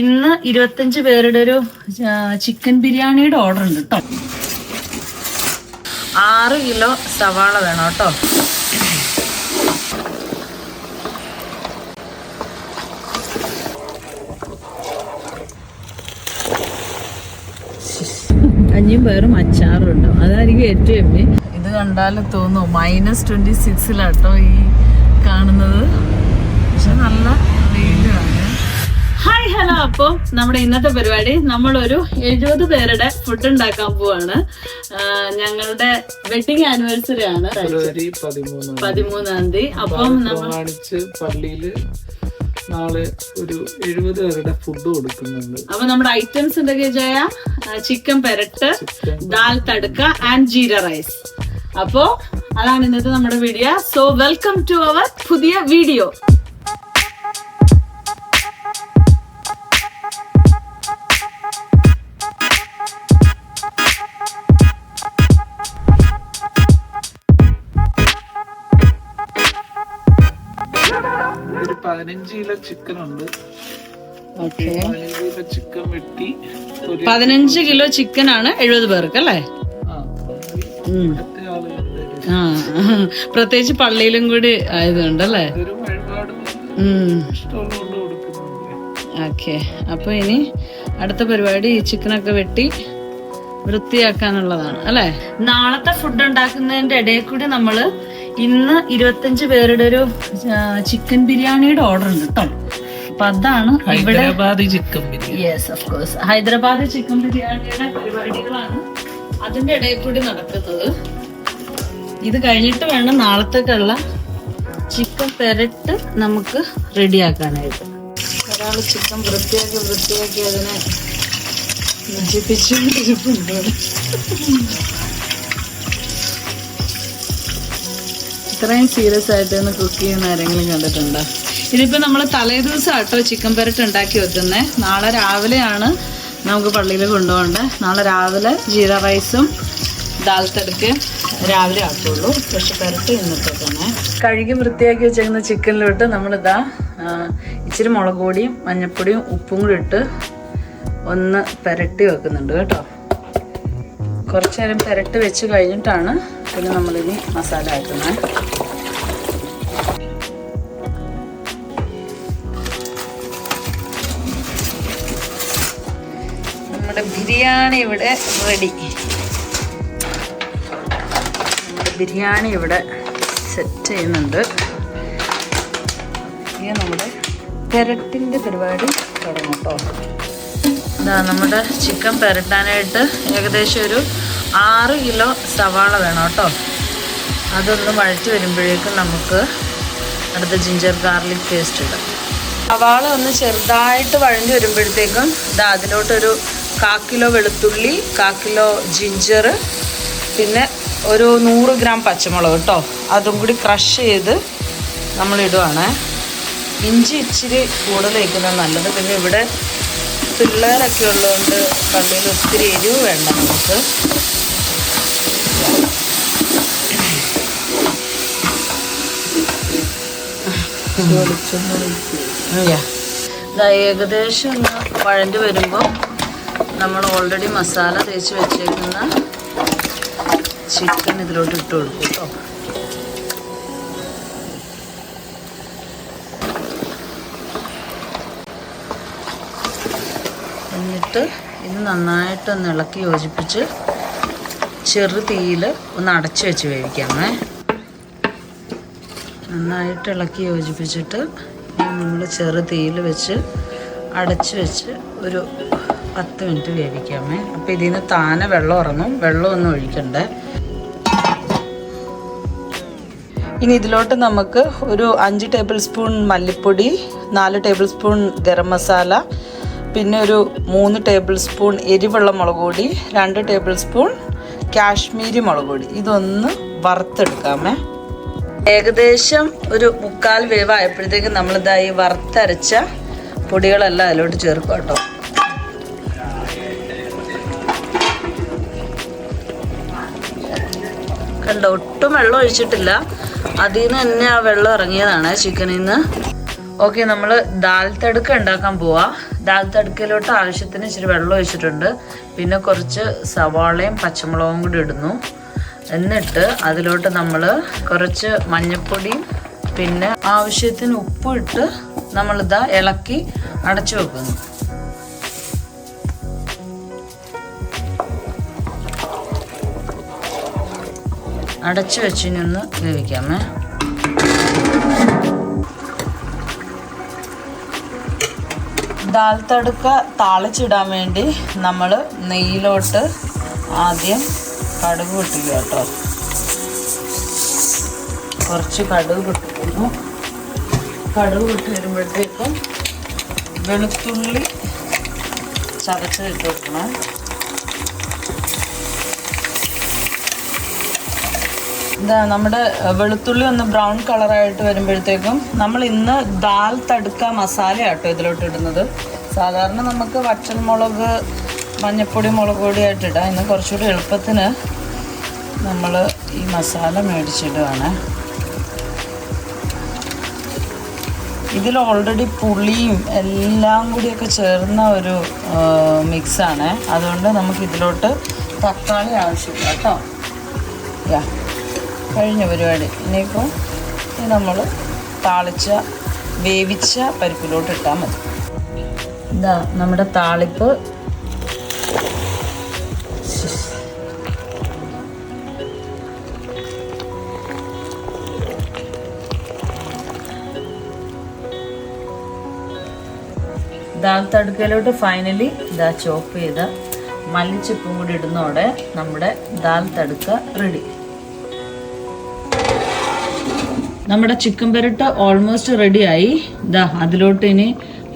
ഇന്ന് ഇരുപത്തഞ്ച് പേരുടെ ഒരു ചിക്കൻ ബിരിയാണിയുടെ ഓർഡർ ഉണ്ട് കേട്ടോ ആറ് കിലോ സവാള വേണം കേട്ടോ അഞ്ഞും പേരും അച്ചാറും ഉണ്ട്? അതായിരിക്കും ഏറ്റവും എമ്മി. ഇത് കണ്ടാൽ തോന്നും മൈനസ് ട്വന്റി സിക്സിലാട്ടോ ഈ കാണുന്നത്. പക്ഷെ നല്ല വെയിലാണ് ഹായ് ഹലോ അപ്പോ നമ്മുടെ ഇന്നത്തെ പരിപാടി നമ്മളൊരു എഴുപത് പേരുടെ ഫുഡ് ഉണ്ടാക്കാൻ പോവാണ്. ഞങ്ങളുടെ വെഡിങ് ആനിവേഴ്സറി ആണ്. ഫെബ്രുവരി പതിമൂന്നാം തീയതി. അപ്പം നമ്മൾ പള്ളിയിൽ നാളെ ഒരു എഴുപത് പേരുടെ ഫുഡ് കൊടുക്കുന്നുണ്ട്. അപ്പൊ നമ്മുടെ ഐറ്റംസ് എന്തൊക്കെയാ ചെയ്യാ? ചിക്കൻ പെരട്ട് ദാൽ തടുക്ക ആൻഡ് ജീര റൈസ് അപ്പോ അതാണ് ഇന്നത്തെ നമ്മുടെ video so welcome to our പുതിയ വീഡിയോ പതിനഞ്ച് കിലോ ചിക്കൻ ഉണ്ട്. ഓക്കെ പതിനഞ്ച് കിലോ ചിക്കൻ വെട്ടി പതിനഞ്ച് കിലോ ചിക്കൻ ആണ് എഴുപത് പേർക്ക് അല്ലേ? ആ പ്രത്യേകിച്ച് പള്ളിയിലും കൂടി ആയതുകൊണ്ട് അല്ലേ? ഓക്കെ. അപ്പൊ ഇനി അടുത്ത പരിപാടി ഈ ചിക്കനൊക്കെ വെട്ടി വൃത്തിയാക്കാനുള്ളതാണ് അല്ലെ? നാളത്തെ ഫുഡ് ഉണ്ടാക്കുന്നതിന്റെ ഇടയിൽ കൂടി നമ്മൾ ഇന്ന് ഇരുപത്തഞ്ച് പേരുടെ ഒരു ചിക്കൻ ബിരിയാണിയുടെ ഓർഡർ ഉണ്ട് കേട്ടോ അപ്പൊ അതാണ് ഇവിടെ Hyderabadi chicken biryani. Yes of course Hyderabad chicken ബിരിയാണിയുടെ പരിപാടികളാണ്. അതിന്റെ ഇടയിൽ കൂടി നടക്കുന്നത്. ഇത് കഴിഞ്ഞിട്ട് വേണം നാളത്തേക്കുള്ള ചിക്കൻ പെരട്ട് നമുക്ക് റെഡിയാക്കാനായിട്ട്. ഒരാൾ ചിക്കൻ വൃത്തിയാക്കി വൃത്തിയാക്കി അതിനെ നശിപ്പിച്ചുകൊണ്ടിരിപ്പുണ്ട്. ഇത്രയും സീരിയസ് ആയിട്ട് ഒന്ന് കുക്ക് ചെയ്യുന്ന ആരെങ്കിലും കണ്ടിട്ടുണ്ടോ? ഇതിപ്പോൾ നമ്മൾ തലേ ദിവസം ആട്ടോ ചിക്കൻ പെരട്ട് ഉണ്ടാക്കി വെക്കുന്നത് നാളെ രാവിലെയാണ് നമുക്ക് പള്ളിയിൽ കൊണ്ടുപോകേണ്ടത് നാളെ രാവിലെ ജീര റൈസും ദാൽ തടുക്ക് രാവിലെ ആക്കുള്ളൂ. പക്ഷെ പെരട്ട് ഇന്നത്തെ തന്നെ കഴുകി വൃത്തിയാക്കി വെച്ചേക്കുന്ന ചിക്കനിലോട്ട് നമ്മളിതാ ഇച്ചിരി മുളക് പൊടിയും മഞ്ഞപ്പൊടിയും ഉപ്പും കൂടി ഇട്ട് ഒന്ന് പെരട്ടി വെക്കുന്നുണ്ട് കേട്ടോ. കുറച്ചു നേരം പെരട്ട് വെച്ച് കഴിഞ്ഞിട്ടാണ് പിന്നെ നമ്മളിനി മസാല ആക്കുന്നത് നമ്മുടെ ബിരിയാണി ഇവിടെ റെഡി നമ്മുടെ ബിരിയാണി ഇവിടെ സെറ്റ് ചെയ്യുന്നുണ്ട്. ഇനി നമ്മുടെ പെരട്ടിന്റെ പരിപാടി തുടങ്ങും കേട്ടോ. ഇതാ നമ്മുടെ ചിക്കൻ പെരട്ടാനായിട്ട് ഏകദേശം ഒരു ആറ് കിലോ സവാള വേണം കേട്ടോ. അതൊന്ന് വഴറ്റി വരുമ്പോഴേക്കും നമുക്ക് അടുത്ത ജിഞ്ചർ ഗാർലിക് പേസ്റ്റ് ഇടാം. സവാള ഒന്ന് ചെറുതായിട്ട് വഴഞ്ഞു വരുമ്പോഴത്തേക്കും ഇതാ അതിലോട്ടൊരു കാ കിലോ വെളുത്തുള്ളി കാ കിലോ ജിഞ്ചർ പിന്നെ ഒരു നൂറ് ഗ്രാം പച്ചമുളക് കേട്ടോ. അതും കൂടി ക്രഷ് ചെയ്ത് നമ്മളിടുവാണ് ഇഞ്ചി ഇച്ചിരി കൂടുതൽ വയ്ക്കുന്നത് നല്ലത്. പിന്നെ ഇവിടെ പിള്ളേരൊക്കെ ഉള്ളതുകൊണ്ട് പള്ളിയിൽ ഒത്തിരി എരിവ് വേണ്ട നമുക്ക് Yeah. ദാ ഏകദേശം ഒന്ന് വരുമ്പോൾ നമ്മൾ ഓൾറെഡി മസാല തേച്ച് വെച്ചേക്കുന്ന ചിക്കൻ ഇതിലോട്ട് ഇട്ട് കൊടുക്കും കേട്ടോ. എന്നിട്ട് ഇത് നന്നായിട്ടൊന്ന് ഇളക്കി യോജിപ്പിച്ച് ചെറു തീയിൽ ഒന്ന് അടച്ചു വെച്ച് വേവിക്കാമേ. നന്നായിട്ട് ഇളക്കി യോജിപ്പിച്ചിട്ട് നമ്മൾ ചെറു തീയിൽ വെച്ച് അടച്ച് വെച്ച് ഒരു പത്ത് മിനിറ്റ് വേവിക്കാമേ. അപ്പോൾ ഇതിൽ നിന്ന് താനെ വെള്ളം ഇറങ്ങും വെള്ളമൊന്നും ഒഴിക്കണ്ടേ. ഇനി ഇതിലോട്ട് നമുക്ക് ഒരു അഞ്ച് ടേബിൾ സ്പൂൺ മല്ലിപ്പൊടി നാല് ടേബിൾ സ്പൂൺ ഗരം മസാല പിന്നെ ഒരു മൂന്ന് ടേബിൾ സ്പൂൺ എരിവുള്ള മുളക് പൊടി രണ്ട് ടേബിൾ സ്പൂൺ കാശ്മീരി മുളക് പൊടി. ഇതൊന്ന് വറുത്തെടുക്കാമേ. ഏകദേശം ഒരു മുക്കാൽ വേവ് ആയപ്പോഴത്തേക്കും നമ്മളിതാ ഈ വറുത്തരച്ച പൊടികളെല്ലാം അതിലോട്ട് ചേർക്കും കേട്ടോ. കണ്ടോ ഒട്ടും വെള്ളം ഒഴിച്ചിട്ടില്ല. അതിൽ നിന്ന് തന്നെ ആ വെള്ളം ഇറങ്ങിയതാണ് ചിക്കനിൽ നിന്ന് ഓക്കെ നമ്മൾ ദാൽ തടുക്ക ഉണ്ടാക്കാൻ പോവാ. ദാൽ തടുക്കയിലോട്ട് ആവശ്യത്തിന് ഇച്ചിരി വെള്ളം ഒഴിച്ചിട്ടുണ്ട്. പിന്നെ കുറച്ച് സവാളയും പച്ചമുളകും കൂടി ഇടുന്നു. എന്നിട്ട് അതിലോട്ട് നമ്മൾ കുറച്ച് മഞ്ഞൾപ്പൊടിയും പിന്നെ ആവശ്യത്തിന് ഉപ്പ് ഇട്ട് നമ്മളിതാ ഇളക്കി അടച്ചു വെക്കുന്നു. അടച്ചു വെച്ച് ഒന്ന് വേവിക്കാമേ. ദാൽ തടുക്ക താളിച്ചിടാൻ വേണ്ടി നമ്മൾ നെയ്യിലോട്ട് ആദ്യം കടുക് പൊട്ടിക്കുക കേട്ടോ. കുറച്ച് കടുക് പൊട്ടിക്കുന്നു. കടുക് പൊട്ടി വരുമ്പോഴത്തേക്കും വെളുത്തുള്ളി ചതച്ച് ഇട്ട് വെക്കണം ഇതാ നമ്മുടെ വെളുത്തുള്ളി ഒന്ന് ബ്രൗൺ കളറായിട്ട് വരുമ്പോഴത്തേക്കും നമ്മൾ ഇന്ന് ദാൽ തടുക്ക മസാല ആട്ടോ ഇതിലോട്ട് ഇടുന്നത്. സാധാരണ നമുക്ക് വറ്റൽമുളക് മഞ്ഞപ്പൊടി മുളക് പൊടി ആയിട്ട് ഇടാം ഇന്ന് കുറച്ചുകൂടി എളുപ്പത്തിന് നമ്മൾ ഈ മസാല മേടിച്ചിടുകയാണ് ഇതിൽ ഓൾറെഡി പുളിയും എല്ലാം കൂടിയൊക്കെ ചേർന്ന ഒരു മിക്സാണ് അതുകൊണ്ട് നമുക്ക് ഇതിലോട്ട് തക്കാളി ആവശ്യമില്ല കേട്ടോ. യാ കഴിഞ്ഞ പരിപാടി. ഇനിയിപ്പോൾ നമ്മൾ താളിച്ച വേവിച്ച പരിപ്പിലോട്ട് ഇട്ടാൽ മതി. ഇതാ നമ്മുടെ താളിപ്പ് ദാൽ തടുക്കയിലോട്ട് ഫൈനലി ഇതാ ചോപ്പ് ചെയ്ത മല്ലിച്ചപ്പും കൂടി ഇടുന്നതോടെ നമ്മുടെ ദാൽ തടുക്ക റെഡി നമ്മുടെ ചിക്കൻ പെരട്ട് ഓൾമോസ്റ്റ് റെഡിയായി ഇതാ അതിലോട്ട് ഇനി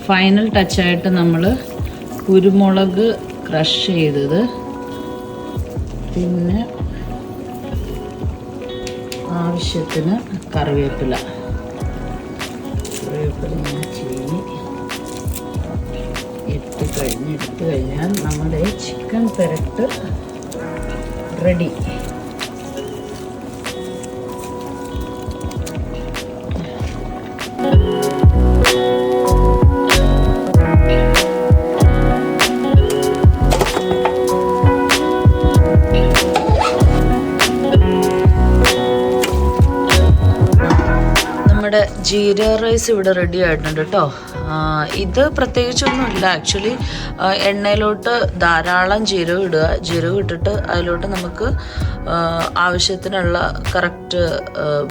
ഫൈനൽ ടച്ചായിട്ട് നമ്മൾ കുരുമുളക് ക്രഷ് ചെയ്തത്. പിന്നെ ആവശ്യത്തിന് കറിവേപ്പില. കറിവേപ്പില ഇട്ട് കഴിഞ്ഞ് എടുത്തു കഴിഞ്ഞാൽ നമ്മുടെ ചിക്കൻ പെരട്ട് റെഡി നമ്മുടെ ജീര റൈസ് ഇവിടെ റെഡി ആയിട്ടുണ്ട് കേട്ടോ ഇത് പ്രത്യേകിച്ചൊന്നുമില്ല. ആക്ച്വലി എണ്ണയിലോട്ട് ധാരാളം ജീരകം ഇടുക. ജീരകം ഇട്ടിട്ട് അതിലോട്ട് നമുക്ക് ആവശ്യത്തിനുള്ള കറക്റ്റ്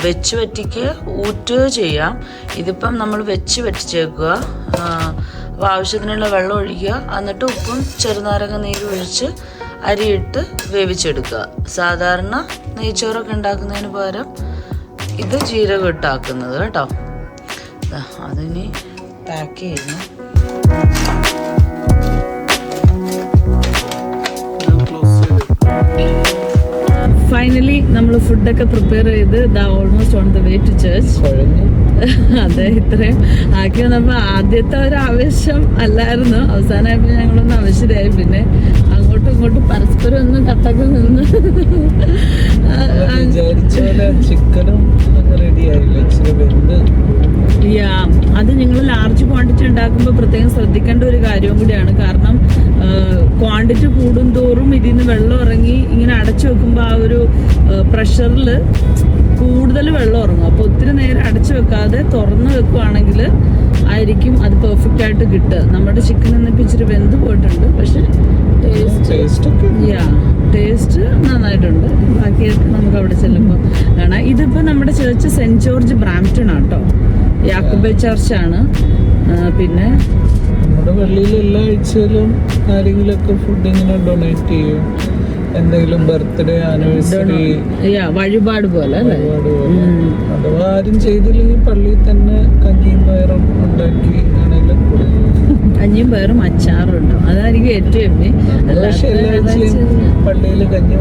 വെച്ച് വറ്റിക്ക് ഊറ്റുക ചെയ്യാം. ഇതിപ്പം നമ്മൾ വെച്ച് വറ്റിച്ചേക്കുക. അപ്പോൾ ആവശ്യത്തിനുള്ള വെള്ളം ഒഴിക്കുക. എന്നിട്ട് ഉപ്പും ചെറുനാരങ്ങ നീര് ഒഴിച്ച് അരിയിട്ട് വേവിച്ചെടുക്കുക. സാധാരണ നെയ്ച്ചോറൊക്കെ ഉണ്ടാക്കുന്നതിന് പകരം ഇത് ജീരകം ഇട്ടാക്കുന്നത് കേട്ടോ. അതിനി പാക്ക് ചെയ്യുന്നു ഫൈനലി നമ്മൾ ഫുഡൊക്കെ പ്രിപ്പയർ ചെയ്ത് the almost on the way to church അതെ ഇത്രയും ആക്കി വന്നപ്പോൾ ആദ്യത്തെ ഒരു ആവേശം അല്ലായിരുന്നു. അവസാനമായപ്പോൾ ഞങ്ങളൊന്ന് ആവശ്യമായി പിന്നെ അങ്ങോട്ടും ഇങ്ങോട്ടും പരസ്പരം ഒന്ന് കട്ടക്ക് നിന്ന്. അത് നിങ്ങൾ ലാർജ് ക്വാണ്ടിറ്റി ഉണ്ടാക്കുമ്പോൾ പ്രത്യേകം ശ്രദ്ധിക്കേണ്ട ഒരു കാര്യവും കൂടിയാണ്. കാരണം ക്വാണ്ടിറ്റി കൂടും തോറും ഇതിൽ നിന്ന് വെള്ളം ഇറങ്ങി ഇങ്ങനെ അടച്ചു വെക്കുമ്പോൾ ആ ഒരു പ്രഷറിൽ കൂടുതൽ വെള്ളം ഇറങ്ങും. അപ്പോൾ ഒത്തിരി നേരം അടച്ചു വെക്കാതെ തുറന്ന് വെക്കുവാണെങ്കിൽ ആയിരിക്കും അത് പെർഫെക്റ്റ് ആയിട്ട് കിട്ടുക. നമ്മുടെ ചിക്കൻ എന്നിപ്പോൾ ഇച്ചിരി വെന്ത് പോയിട്ടുണ്ട്. പക്ഷെ ടേസ്റ്റ് ടേസ്റ്റ് ഒക്കെ യാ ടേസ്റ്റ് നന്നായിട്ടുണ്ട്. ബാക്കിയൊക്കെ നമുക്ക് അവിടെ ചെല്ലുമ്പോൾ കാണാം. ഇതിപ്പോൾ നമ്മുടെ ചേർച്ച് സെന്റ് ജോർജ് ബ്രാംപ്റ്റൺ ആട്ടോ. യാക്കുബേ ചർച്ചാണ് ആണ്. പിന്നെ നമ്മുടെ പള്ളിയിൽ എല്ലാ ആഴ്ചയിലും ആരെങ്കിലുമൊക്കെ ഫുഡ് ഇങ്ങനെ ഡൊണേറ്റ് ചെയ്യും. എന്തെങ്കിലും ബർത്ത്ഡേ ആനിവേഴ്സറി വഴിപാട് പോലെ. അഥവാ ആരും ചെയ്തില്ലെങ്കിൽ പള്ളിയിൽ തന്നെ കഞ്ഞിയും പയറും ഉണ്ടാക്കി ആണെങ്കിലും കൊടുക്കും. കഞ്ഞിയും പയറും അച്ചാറും ഉണ്ടോ അതായിരിക്കും ഏറ്റവും എമ്മി. പള്ളിയിൽ കഞ്ഞി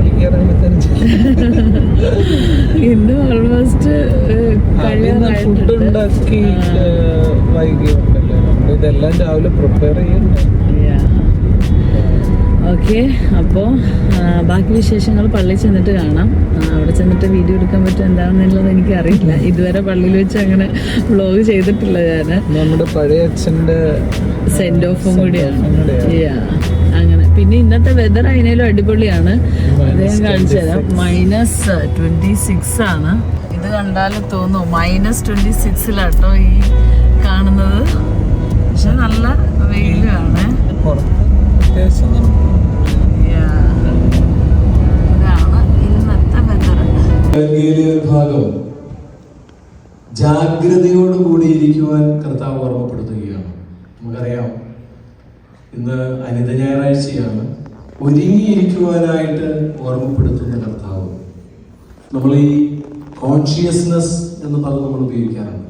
ഇന്ന് ഓൾമോസ്റ്റ് ഫുഡ് ഉണ്ടാക്കി ഏഹ്, വൈകിയുണ്ടല്ലോ ഇതെല്ലാം രാവിലെ പ്രിപ്പയർ ചെയ്യണ്ടേ? ഓക്കെ അപ്പോൾ ബാക്കി വിശേഷങ്ങൾ പള്ളിയിൽ ചെന്നിട്ട് കാണാം. അവിടെ ചെന്നിട്ട് വീഡിയോ എടുക്കാൻ പറ്റും എന്താണെന്നുള്ളത് എനിക്കറിയില്ല. ഇതുവരെ പള്ളിയിൽ വെച്ച് അങ്ങനെ വ്ളോഗ് ചെയ്തിട്ടില്ല ഞാൻ നമ്മുടെ പഴയ അച്ഛന്റെ സെൻഡ് ഓഫും കൂടിയാണ്. അങ്ങനെ. പിന്നെ ഇന്നത്തെ വെതർ അതിനേലും അടിപൊളിയാണ്. അദ്ദേഹം കാണിച്ചു തരാം. മൈനസ് ട്വന്റി സിക്സ് ആണ്. ഇത് കണ്ടാൽ തോന്നും മൈനസ് ട്വന്റി സിക്സിലാട്ടോ ഈ കാണുന്നത്. ഭാഗം ജാഗ്രതയോടുകൂടി ഇരിക്കുവാൻ കർത്താവ് ഓർമ്മപ്പെടുത്തുകയാണ്. നമുക്കറിയാം ഇന്ന് അനിത ഞായറാഴ്ചയാണ്. ഒരുങ്ങിയിരിക്കുവാനായിട്ട് ഓർമ്മപ്പെടുത്തുന്ന കർത്താവ്. നമ്മൾ ഈ കോൺഷ്യസ്നെസ് എന്ന് പദം നമ്മൾ ഉപയോഗിക്കാറുണ്ട്.